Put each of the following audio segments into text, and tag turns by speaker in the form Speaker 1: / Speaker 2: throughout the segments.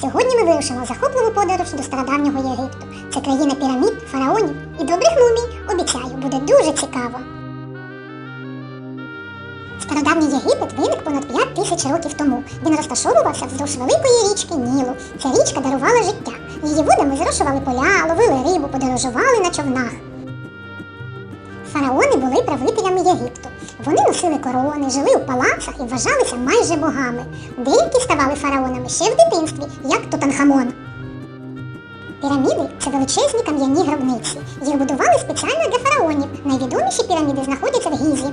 Speaker 1: Сьогодні ми вирушимо в захопливу подорож до стародавнього Єгипту. Це країна пірамід, фараонів і добрих мумій. Обіцяю, буде дуже цікаво. Стародавній Єгипет виник понад 5 тисяч років тому. Він розташовувався вздовж великої річки Нілу. Ця річка дарувала життя. Її водами зрошували поля, ловили рибу, подорожували на човнах. Фараони були правителями Єгипту. Вони носили корони, жили у палацах і вважалися майже богами. Деякі ставали фараонами ще в дитинстві, як Тутанхамон. Піраміди це величезні кам'яні гробниці. Їх будували спеціально для фараонів. Найвідоміші піраміди знаходяться в Гізі.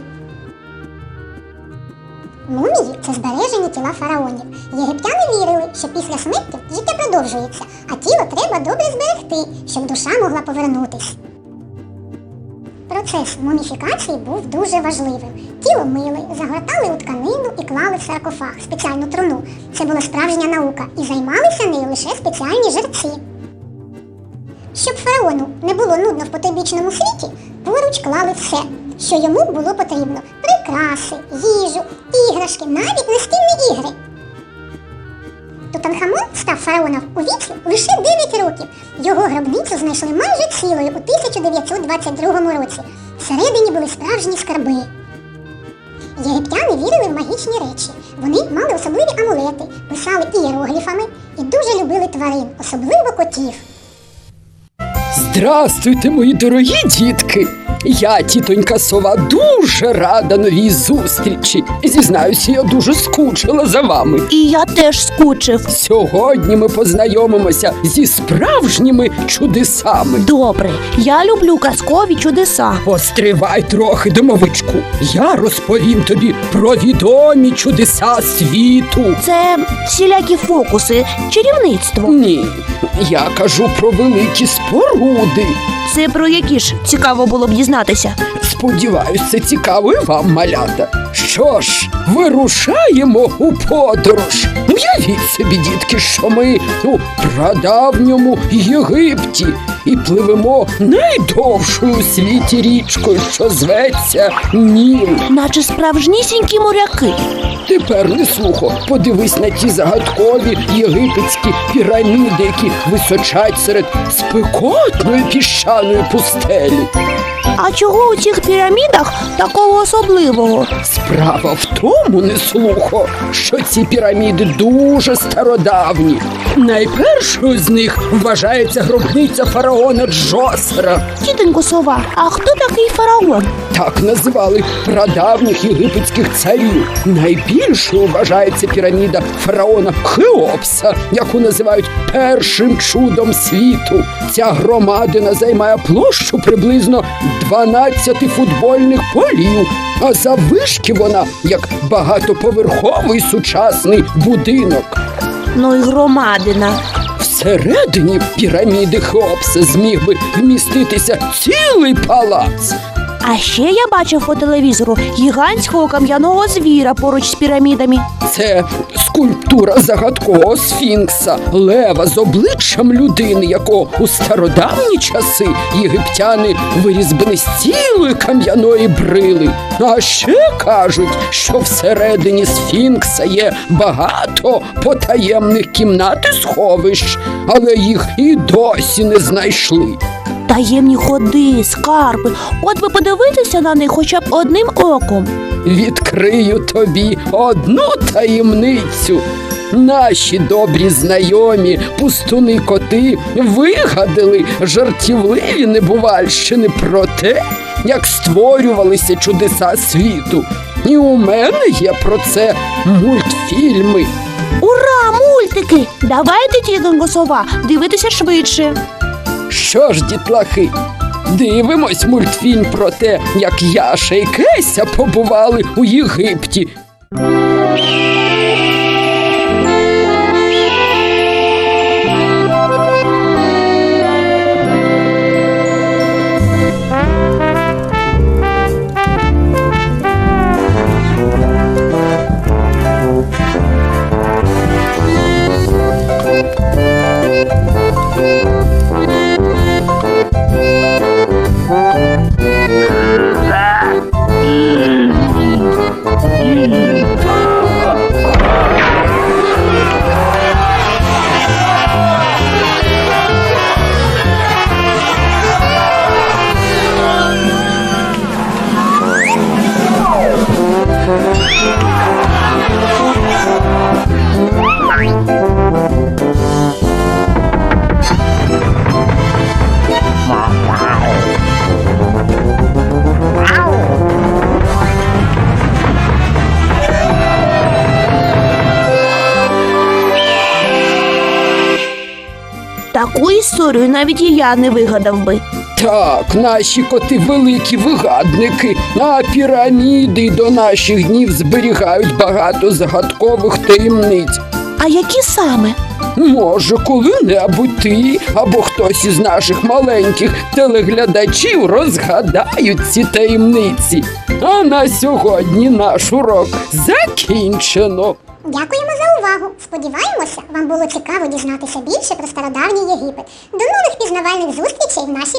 Speaker 1: Мумії це збережені тіла фараонів. Єгиптяни вірили, що після смерті життя продовжується, а тіло треба добре зберегти, щоб душа могла повернутись. Процес муміфікації був дуже важливим. Тіло мили, загортали у тканину і клали в саркофаг, спеціальну труну. Це була справжня наука, і займалися нею лише спеціальні жерці. Щоб фараону не було нудно в потойбічному світі, поруч клали все, що йому було потрібно: прикраси, їжу, іграшки, навіть настільні ігри. Тутанхамон став фараоном у віці лише 9 років. Його гробницю знайшли майже цілою у 1922 році. Всередині були справжні скарби. Єгиптяни вірили в магічні речі. Вони мали особливі амулети, писали ієрогліфами і дуже любили тварин, особливо котів.
Speaker 2: Здрастуйте, мої дорогі дітки! Я, тітонька сова, дуже рада новій зустрічі. Зізнаюся, я дуже скучила за вами.
Speaker 3: І я теж скучив.
Speaker 2: Сьогодні ми познайомимося зі справжніми чудесами.
Speaker 3: Добре, я люблю казкові чудеса.
Speaker 2: Постривай трохи, домовичку. Я розповім тобі про відомі чудеса світу.
Speaker 3: Це всілякі фокуси, чарівництво.
Speaker 2: Ні, я кажу про великі споруди.
Speaker 3: Це про які ж цікаво було б дізнатися.
Speaker 2: Сподіваюсь, це цікаво і вам, малята. Що ж, вирушаємо у подорож. Уявіть собі, дітки, що ми у прадавньому Єгипті і пливемо найдовшою у світі річкою, що зветься Ніл.
Speaker 3: Наче справжнісінькі моряки.
Speaker 2: Тепер не слухо, подивись на ті загадкові єгипетські піраміди, які височать серед спекотної піщаної пустелі.
Speaker 3: А чого у цих пірамідах такого особливого?
Speaker 2: Справа в тому, не слухо, що ці піраміди дуже стародавні. Найпершою з них вважається гробниця фараона Джосера.
Speaker 3: Тітонько сова, а хто такий фараон?
Speaker 2: Так називали прадавніх єгипетських царів. Найбільшою вважається піраміда фараона Хеопса, яку називають першим чудом світу. Ця громадина займає площу приблизно 12 футбольних полів, а завишки вона як багатоповерховий сучасний будинок.
Speaker 3: Ну й громадина.
Speaker 2: Всередині піраміди Хеопса зміг би вміститися цілий палац.
Speaker 3: А ще я бачив по телевізору гігантського кам'яного звіра поруч з пірамідами.
Speaker 2: Це скульптура загадкового сфінкса, лева з обличчям людини, якого у стародавні часи єгиптяни вирізбили з цілої кам'яної брили. А ще кажуть, що всередині сфінкса є багато потаємних кімнат і сховищ, але їх і досі не знайшли.
Speaker 3: Таємні ходи, скарби. От би подивитися на них хоча б одним оком.
Speaker 2: Відкрию тобі одну таємницю. Наші добрі знайомі пустуни коти вигадали жартівливі небувальщини про те, як створювалися чудеса світу. І у мене є про це мультфільми.
Speaker 3: Ура, мультики! Давайте, тітонько сова, дивитися швидше.
Speaker 2: Що ж, дітлахи, дивимось мультфільм про те, як Яша і Кеся побували у Єгипті.
Speaker 3: Таку історію навіть і я не вигадав би.
Speaker 2: Так, наші коти великі вигадники, а піраміди до наших днів зберігають багато загадкових таємниць.
Speaker 3: А які саме?
Speaker 2: Може, коли-небудь ти або хтось із наших маленьких телеглядачів розгадають ці таємниці. А на сьогодні наш урок закінчено.
Speaker 1: Дякуємо за увагу. Сподіваємося, вам було цікаво дізнатися більше про стародавній Єгипет. До нових пізнавальних зустрічей в нашій